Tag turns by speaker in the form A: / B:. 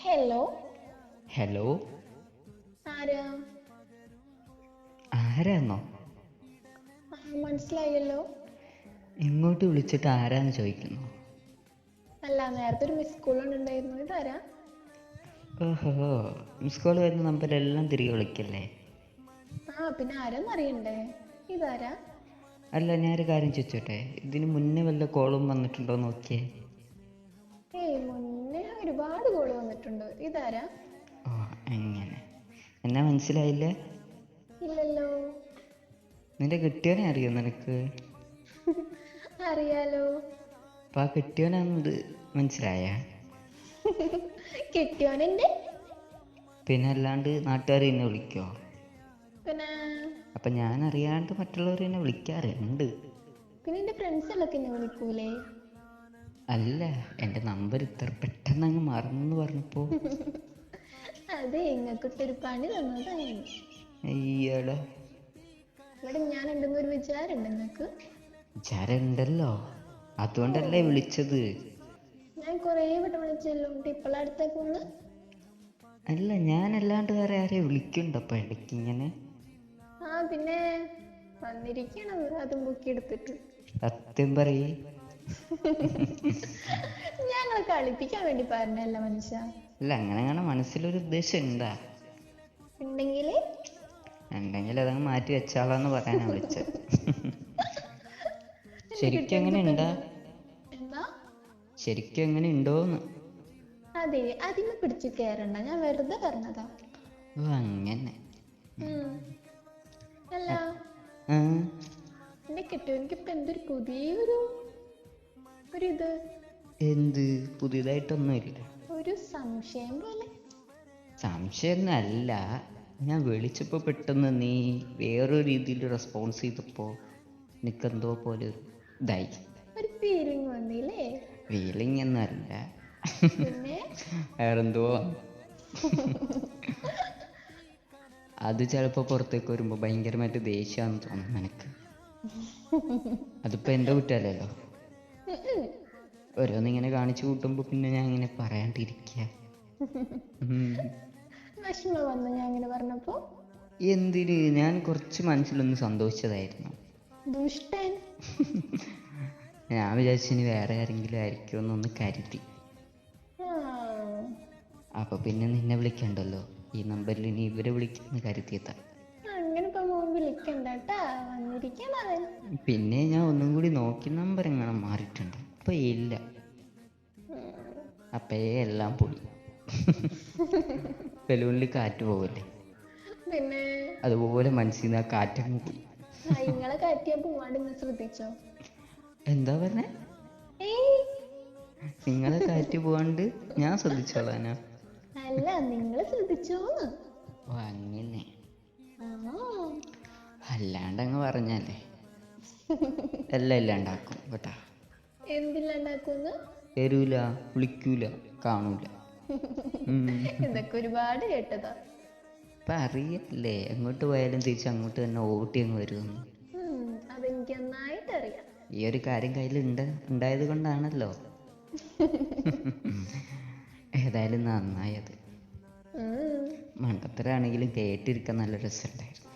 A: Hello
B: hello
A: ആരാ?
B: ആരാന്നോ?
A: മനസ്സിലായല്ലോ.
B: ഇങ്ങോട്ട് വിളിച്ചിട്ട് ആരാന്ന് ചോദിക്കുന്നു?
A: അല്ല നേരത്തെ ഒരു മിസ് കോൾ ഉണ്ടായിരുന്നു ഇതാരാ?
B: ഓഹോ മിസ് കോൾ വരുന്ന നമ്പരെല്ലാം തിരികെ വിളിക്കല്ലേ?
A: ആ പിന്നെ ആരാന്ന് അറിയണ്ടേ? ഇതാരാ?
B: അല്ല ഞാനൊരു കാര്യം ചോദിച്ചോട്ടെ? ഇതിന് മുന്നേ വല്ല കോളും വന്നിട്ടുണ്ടോ നോക്കിയേ.
A: ഏയ് മുന്നേ ഒരുപാട് കോൾ വന്നിട്ടുണ്ട്. ഇതാരാ?
B: ഓ അങ്ങനെ. എന്നാ മനസ്സിലായില്ലേ?
A: ഇല്ലല്ലോ.
B: നിന്റെ കെട്ടിയോനെ അറിയോ നിനക്ക്?
A: അറിയാലോ.
B: അപ്പൊ ആ കെട്ടിയോനാന്നത് മനസ്സിലായ?
A: കെട്ടിയോനെന്റെ
B: പിന്നെ അല്ലാണ്ട് നാട്ടുകാർ എന്നെ വിളിക്കോ?
A: പിന്നെ?
B: അപ്പൊ ഞാൻ അറിയാണ്ട് മറ്റുള്ളവർ എന്നെ വിളിക്കാറുണ്ട്.
A: പിന്നെ എന്റെ ഫ്രണ്ട്സ് എല്ലാം എന്നെ വിളിക്കൂലേ?
B: അല്ല എന്റെ നമ്പർ ഇത്ര പെട്ടെന്ന് അങ്ങ് മറന്നു പറഞ്ഞപ്പോൾ
A: അതെ ഇങ്ങക്കിട്ടൊരു പണി തന്നതാണ്
B: അയ്യടാ.
A: ഇവിടെ ഞാൻ ഉണ്ടെന്ന് ഒരു വിചാരമുണ്ട് നിങ്ങക്ക്
B: വിചാരം ഉണ്ടല്ലോ അതുകൊണ്ടല്ലേ വിളിച്ചത്.
A: ഞാൻ കുറേ വട്ടം വിളിച്ചല്ലോ ഇപ്പോഴും ഒന്ന്
B: അല്ല ഞാൻ അല്ലാണ്ട് വേറെ ആരെയും വിളിക്കണ്ടപ്പ ഇടയ്ക്ക് ഇങ്ങനെ
A: ആ പിന്നെ വന്നിരിക്കണം അതും ബുക്ക് എടുത്തിട്ട്
B: സത്യം പറയേ.
A: ഞങ്ങളെ കളിപ്പിക്കാൻ വേണ്ടി പറഞ്ഞല്ല മനുഷ്യ.
B: അല്ല അങ്ങനെ അങ്ങനെ മനസ്സിലൊരു ഉദ്ദേശം ഉണ്ടാ
A: ഉണ്ടെങ്കിൽ
B: ഉണ്ടെങ്കിൽ അതങ്ങ് മാറ്റി വെച്ചാളാന്ന് പറയാനാ വിളിച്ചത്. ശരിക്കും എങ്ങനെ ഉണ്ടാ? ശരിക്കും എങ്ങനെ ഉണ്ടോന്ന്?
A: അതെ അതിന് പിടിച്ച് കേറണ്ട. ഞാൻ വെറുതെ പറഞ്ഞതാ.
B: ഓ അങ്ങനെ.
A: അല്ല. എന്നെ കിട്ടും. എനിക്കിപ്പോ എന്തൊരു പുതിയൊരു ഒരു ഇത്
B: എന്ത്? പുതിയതായിട്ടൊന്നുമില്ല.
A: ഒരു സംശയം പോലെ.
B: സംശയമൊന്നും അല്ല. ഞാൻ വിളിച്ചപ്പോൾ പെട്ടെന്ന് നീ വേറൊരു രീതിയിൽ റെസ്പോൺസ് ചെയ്തപ്പോൾ നിക്കെന്തോ പോലെ ഒരു ഇതായി.
A: ഒരു ഫീലിംഗ് വന്നില്ലേ?
B: ഫീലിംഗ്
A: എന്നല്ല.
B: വേറെന്തോ? അത് ചിലപ്പോൾ പുറത്തേക്ക് വരുമ്പോൾ ഭയങ്കരമായിട്ട് ദേഷ്യമാണെന്ന് തോന്നും നിനക്ക്. അതിപ്പോൾ
A: എന്റെ കുട്ടിയല്ലല്ലോ.
B: ഓരോന്നിങ്ങനെ കാണിച്ചു കൂട്ടുമ്പോ പിന്നെ ഞാൻ ഇങ്ങനെ പറയാണ്ടിരിക്കുക ഉം.
A: വിഷമം വന്നു ഞാൻ പറഞ്ഞപ്പോ?
B: എന്തിന്? ഞാൻ കുറച്ച് മനസ്സിലൊന്ന് സന്തോഷിച്ചതായിരുന്നു.
A: ദുഷ്ടൻ.
B: ഞാൻ വിചാരിച്ചു ഇനി വേറെ ആരെങ്കിലും ആയിരിക്കുമെന്നൊന്ന് കരുതി. അപ്പൊ പിന്നെ നിന്നെ വിളിക്കണ്ടല്ലോ? ഈ നമ്പറിൽ ഇനി ഇവരെ വിളിക്കുമെന്ന് കരുതിയതാ.
A: അങ്ങനെ ഇപ്പൊ
B: പിന്നെ ഞാൻ ഒന്നും കൂടി നോക്കി നമ്പർ എങ്ങനെ മാറിയിട്ടുണ്ട്. അപ്പൊ ഇല്ല. അപ്പേ എല്ലാം പോയി ബലൂണിൽ കാറ്റ് പോകല്ലേ
A: പിന്നെ?
B: അതുപോലെ മനസ്സിൽ നിന്ന് ആ കാറ്റങ്ങ് പോയി.
A: ആ, ഇങ്ങളെ കാറ്റിയ പോവാണ്ട് നിങ്ങൾ ശ്രദ്ധിച്ചോ?
B: എന്താ പറഞ്ഞേ? നിങ്ങളെ കാറ്റ് പോവാണ്ട് ഞാൻ ശ്രദ്ധിച്ചോളാനാ?
A: അല്ല നിങ്ങൾ ശ്രദ്ധിച്ചോന്ന്.
B: അങ്ങനെ.
A: ആ
B: അല്ലാണ്ട് അങ്ങ് പറഞ്ഞല്ലേ എല്ലാം ഇല്ലാണ്ടാക്കും കേട്ടാ
A: എന്തില്ലാണ്ടാക്കുന്ന്
B: തരൂല വിളിക്കൂല കാണൂല.
A: ഇതൊക്കെ ഒരുപാട് കേട്ടതാ.
B: ഇപ്പൊ അറിയല്ലേ എങ്ങോട്ട് പോയാലും തിരിച്ച് അങ്ങോട്ട് തന്നെ ഓട്ടി അങ്ങ് വരുമെന്ന്.
A: ഉം, അതെനിക്ക് നന്നായിട്ട് അറിയാം.
B: ഈ ഒരു കാര്യം കയ്യിൽ ഉണ്ട് ഉണ്ടായത് കൊണ്ടാണല്ലോ. ഏതായാലും നന്നായത്. മണ്ടത്തരാണെങ്കിലും കേട്ടിരിക്കാൻ നല്ല രസമുണ്ടായിരുന്നു.